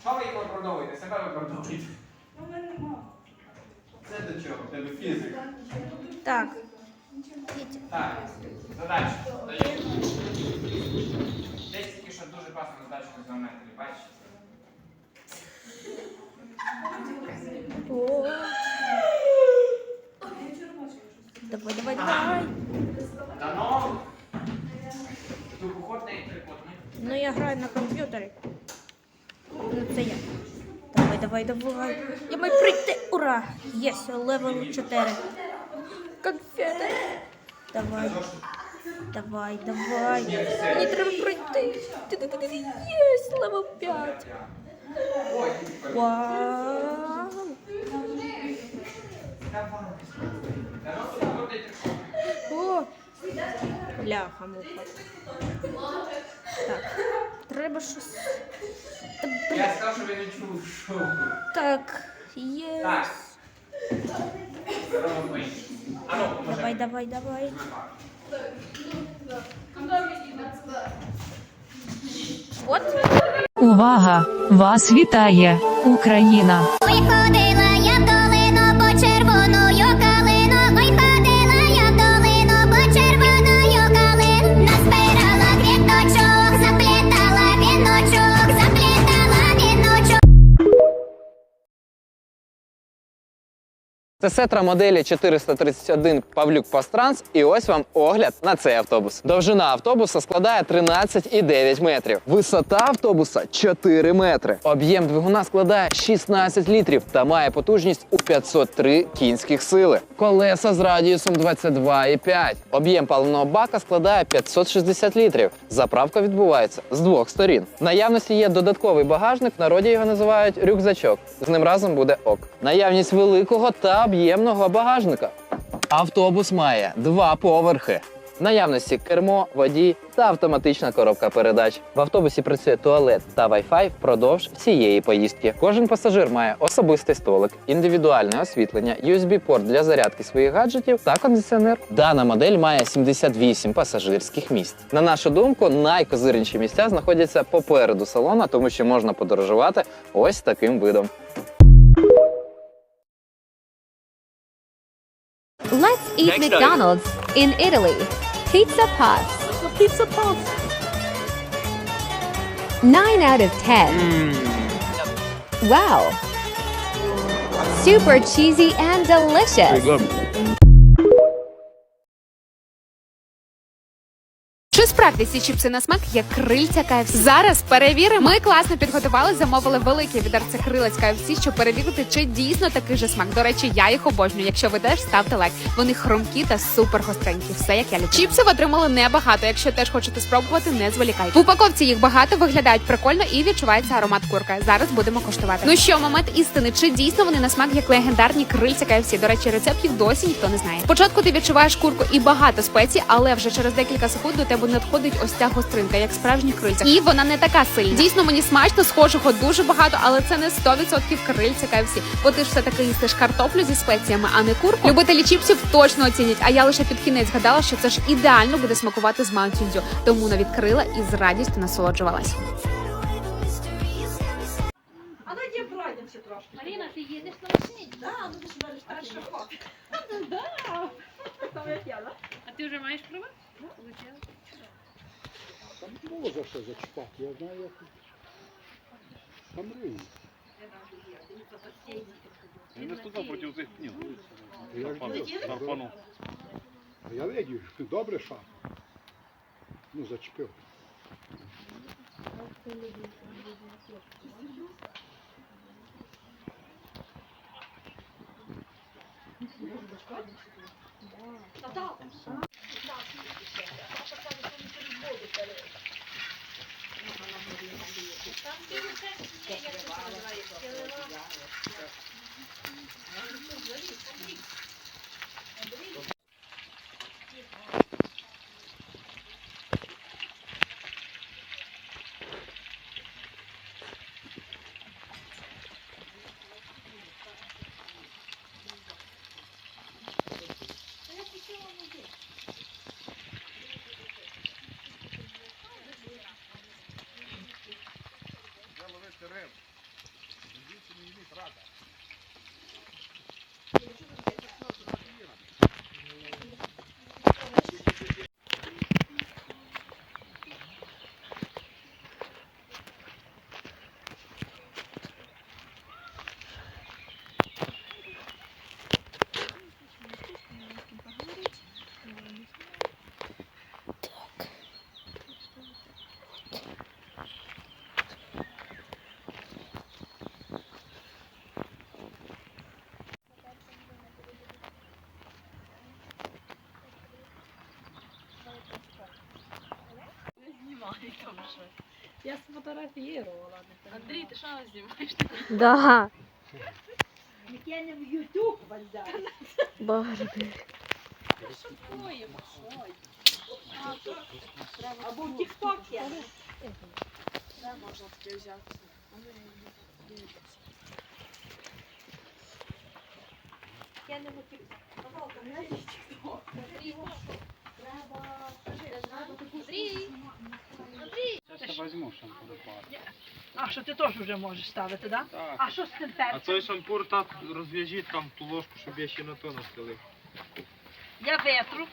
Що ви їх виправдовуєте? Себе виправдовуєте. Ну, в мене нема. Це до чого? Тебе фізика. Так. Так, задача. Даю. Десь тільки що дуже класну задачу з геометрії, бачиш? О, Я вчора бачила щось. давай, давай, давай. Дано. Двохохотний трикутник. Ну я граю на комп'ютері. Ну це я. Давай, давай, давай. Я маю прийти. Ура! Єс, левел 4. Конфети. Давай. Давай, давай. Мені треба пройти. Єс, левел 5. Вау. О! Бляха, муха. Треба щось. Я сказав, що ви не чув, шоу. Так. Є. Так. Ану, ну. Давай, давай, давай. От. Увага! Вас вітає Україна! Ходила Це сетра моделі 431 Павлюк Пастранс, і ось вам огляд на цей автобус. Довжина автобуса складає 13,9 метрів. Висота автобуса 4 метри. Об'єм двигуна складає 16 літрів та має потужність у 503 кінських сили. Колеса з радіусом 22,5. Об'єм паливного бака складає 560 літрів. Заправка відбувається з двох сторін. В наявності є додатковий багажник, в народі його називають рюкзачок. З ним разом буде ок. Наявність великого та об'ємного багажника. Автобус має два поверхи. Наявності кермо, водій та автоматична коробка передач. В автобусі працює туалет та Wi-Fi впродовж всієї поїздки. Кожен пасажир має особистий столик, індивідуальне освітлення, USB-порт для зарядки своїх гаджетів та кондиціонер. Дана модель має 78 пасажирських місць. На нашу думку, найкозирніші місця знаходяться попереду салона, тому що можна подорожувати ось таким видом. Let's eat McDonald's in Italy. Pizza Puffs. Pizza Puffs. 9 out of 10. Wow. Super cheesy and delicious. Чи справді ці чіпси на смак як крильця KFC? Зараз перевіримо. Ми класно підготували, замовили велике відерце крилець KFC, щоб перевірити, чи дійсно такий же смак. До речі, я їх обожнюю. Якщо ви теж ставте лайк. Вони хрумкі та супер гостренькі. Все як я люблю. Чіпсів отримали небагато. Якщо теж хочете спробувати, не зволікайте. В упаковці їх багато, виглядають прикольно і відчувається аромат курка. Зараз будемо коштувати. Ну що, момент істини, чи дійсно вони на смак як легендарні крильця KFC? До речі, рецепт їх досі ніхто не знає. Спочатку ти відчуваєш курку і багато спецій, але вже через декілька секунд до тебе надходить ось ця гостринка, як справжніх крильця. І вона не така сильна. Дійсно, мені смачно, схожого дуже багато, але це не 100% крильця KFC. Бо ти ж все таки їстиш картоплю зі спеціями, а не курку. Любителі чіпсів точно оцінять. А я лише під кінець згадала, що це ж ідеально буде смакувати з Mountain Dew. Тому не відкрила і з радістю насолоджувалась. А йди пройдемося. Маріна, ти їдеш на машині? Да, ну ти ж береш да? А ти вже маєш права? Там було за що зачіпати, я знаю, як там рівно. Я не стукав проти цих пнів. Я ж Нарпану. бачу. А Я видів, добре шаг. Ну, зачепив. Я сфотографувала. Андрій, ти що знімаєш? Да. Я не в Ютуб вальдаю. Барбі. Або в Тік-Ток я. Я не в Тік-Ток. Зараз я візьму шампур. А, що ти теж вже можеш ставити, так? Так. А що з тим А перцем? той шампур так розв'яжіть там ту ложку, щоб я ще на то настелив. Я ветру.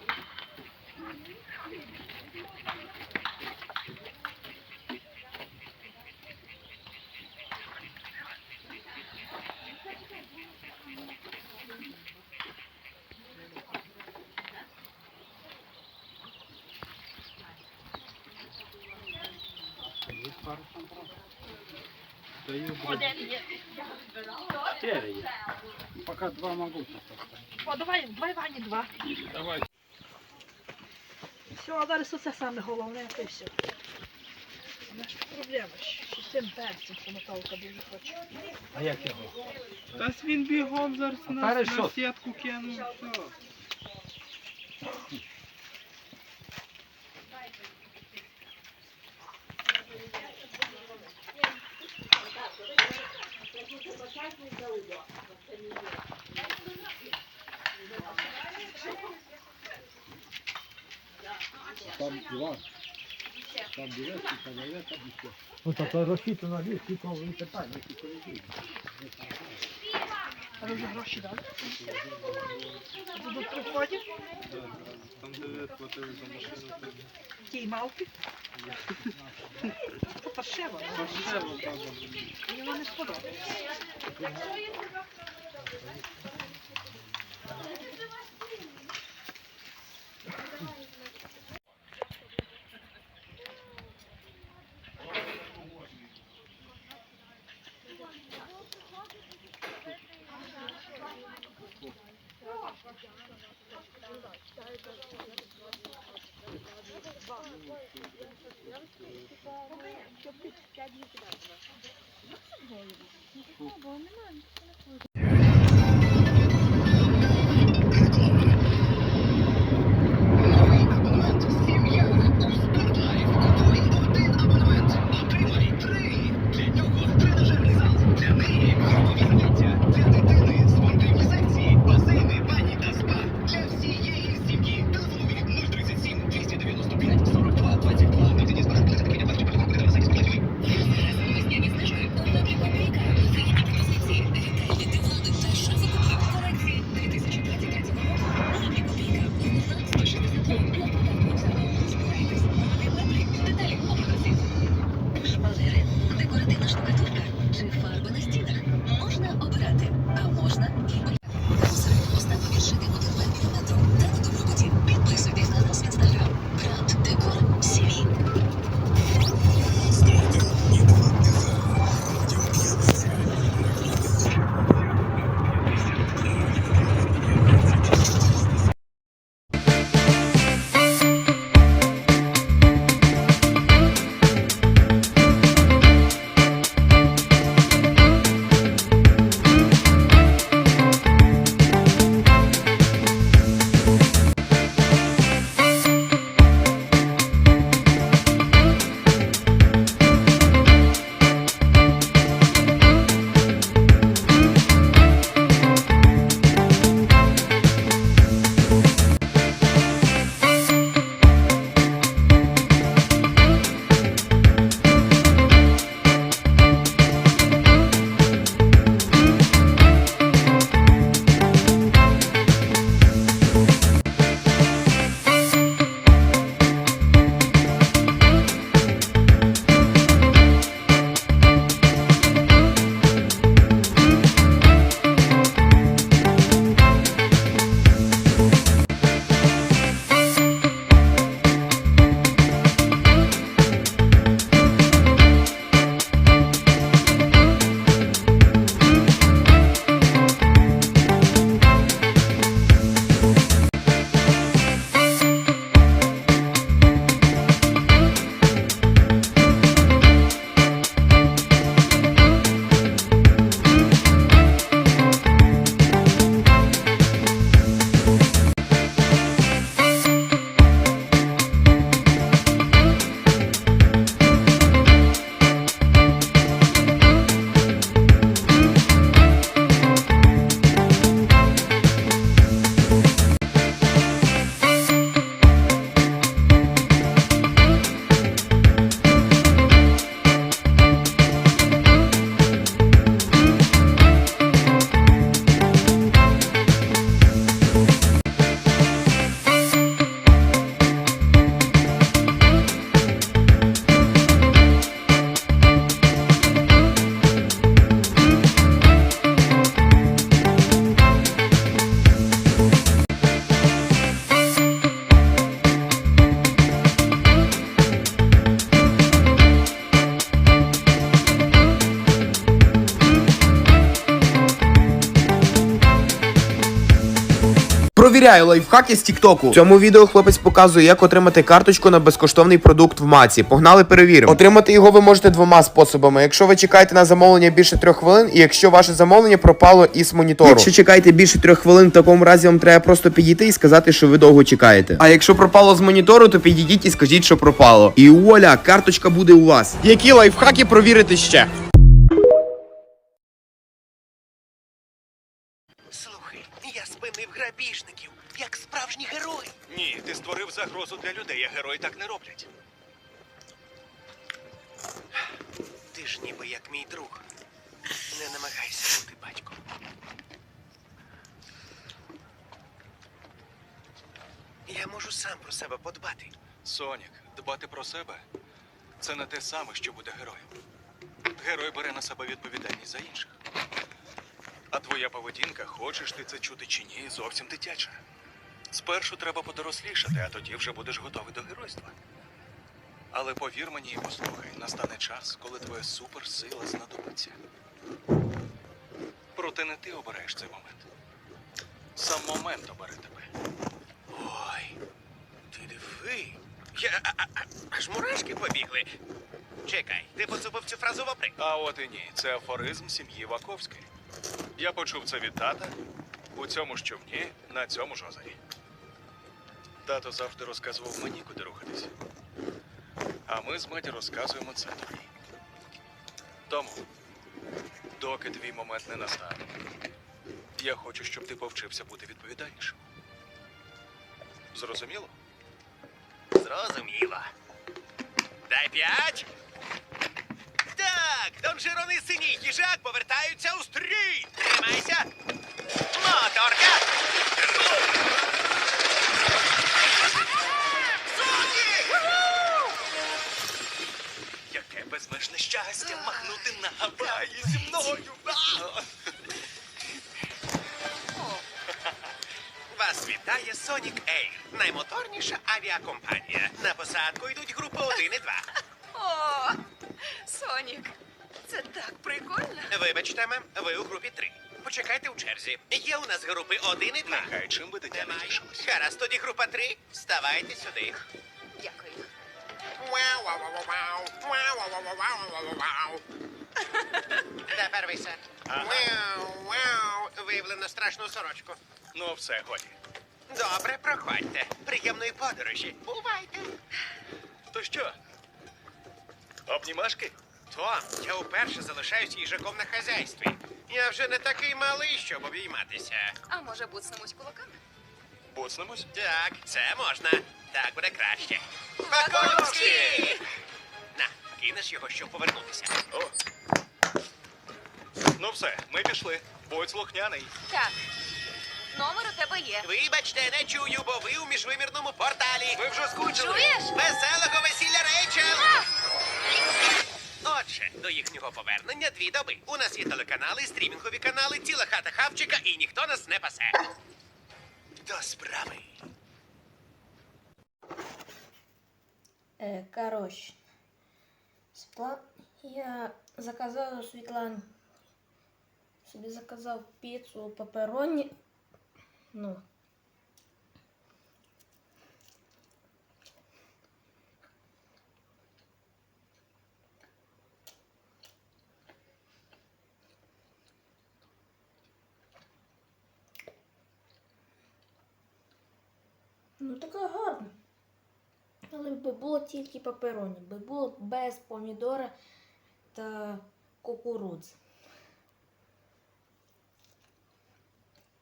Один є. Четыре есть. Пока два могу. О, давай, давай Вані два. Давай. Все, а зараз оце саме головне, то все. Ж проблема, що з тим перцем, Наталка дуже хоче. А як його? Та він бігом зараз на, на сітку кинув. Все. Там Іван. Там дивиться, там є, там іще. Ну, то то розчитано ліс, тільки ви питання, тільки ви А ви вже гроші дали? Будуть приходять? Там де платили за машину. Тій малки? То паршиво. Паршиво, правда. Мені воно не сподобається. হয়ে যাবে довіряю лайфхаки з Тіктоку. В цьому відео хлопець показує, як отримати карточку на безкоштовний продукт в маці. Погнали, перевіримо. Отримати його ви можете двома способами. Якщо ви чекаєте на замовлення більше трьох хвилин, і якщо ваше замовлення пропало із монітору. Якщо чекаєте більше трьох хвилин, в такому разі вам треба просто підійти і сказати, що ви довго чекаєте. А якщо пропало з монітору, то підійдіть і скажіть, що пропало. І вуаля, карточка буде у вас. Які лайфхаки провірити ще? Слухай, я спинив грабіжників, створив загрозу для людей, а герої так не роблять. Ти ж ніби як мій друг. Не намагайся бути батьком. Я можу сам про себе подбати. Сонік, дбати про себе це не те саме, що бути героєм. Герой бере на себе відповідальність за інших. А твоя поведінка, хочеш ти це чути чи ні, зовсім дитяча. Спершу треба подорослішати, а тоді вже будеш готовий до геройства. Але повір мені і послухай, настане час, коли твоя суперсила знадобиться. Проте не ти обираєш цей момент. Сам момент обере тебе. Ой, ти диви. Я а, а, аж мурашки побігли. Чекай, ти поцупив цю фразу вопри. А от і ні, це афоризм сім'ї Ваковської. Я почув це від тата у цьому ж човні на цьому ж озері. Тато завжди розказував мені, куди рухатись. А ми з матір розказуємо це тобі. Тому, доки твій момент не настане, я хочу, щоб ти повчився бути відповідальнішим. Зрозуміло? Зрозуміло. Дай п'ять. Так, Дон Жирон і синій їжак повертаються у стрій. Тримайся. Моторка. Яке безмежне щастя махнути на Гаваї зі мною. Вас вітає Sonic Air, наймоторніша авіакомпанія. На посадку йдуть групи 1 і 2. О, Сонік, це так прикольно. Вибачте, мем, ви у групі 3. Почекайте у черзі. Є у нас групи 1 і 2. Нехай чим би дитя не Немає. тішилось. Гаразд, тоді група 3. Вставайте сюди. Дякую. Тепер ви сер. Ага. Вау, вау. Виявлено страшну сорочку. Ну, все, годі. Добре, проходьте. Приємної подорожі. Бувайте. То що? Обнімашки? Том, я вперше залишаюсь їжаком на хазяйстві. Я вже не такий малий, щоб обійматися. А може буцнемось кулаками? Буцнемось? Так, це можна. Так буде краще. Баковський! На, кинеш його, щоб повернутися. О. Ну все, ми пішли. Будь слухняний. Так. Номер у тебе є. Вибачте, не чую, бо ви у міжвимірному порталі. Ви вже скучили. Чуєш? Веселого весілля Рейчел! Отже, до їхнього повернення дві доби. У нас є телеканали, стрімінгові канали, ціла хата хавчика, і ніхто нас не пасе. До справи. Е, коротше. Світла... Я заказав у Світлани. Собі заказав піцу папероні. Ну. Ну така гарна. Але би було тільки папероні, би було без помідора та кукурудзи.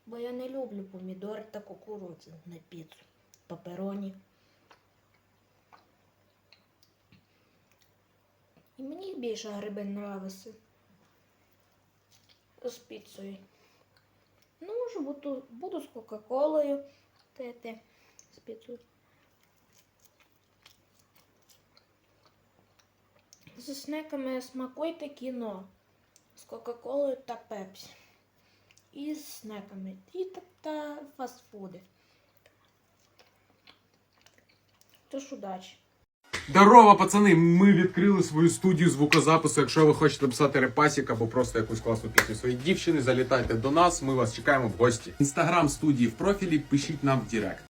Бо я не люблю помідори та кукурудзи на піцу. Папероні. І мені більше гриби нравиться з піцею. Ну, може, буду, буду з Кока-Колою. З піцею. Зі снеками смакуйте кіно з Кока-Колою та Пепсі. І з снеками. І та, та фастфуди. Тож удачі! Здорово, пацани! Ми відкрили свою студію звукозапису. Якщо ви хочете написати репасік або просто якусь класну пісню своїй дівчини, залітайте до нас. Ми вас чекаємо в гості. Інстаграм студії в профілі. Пишіть нам в Директ.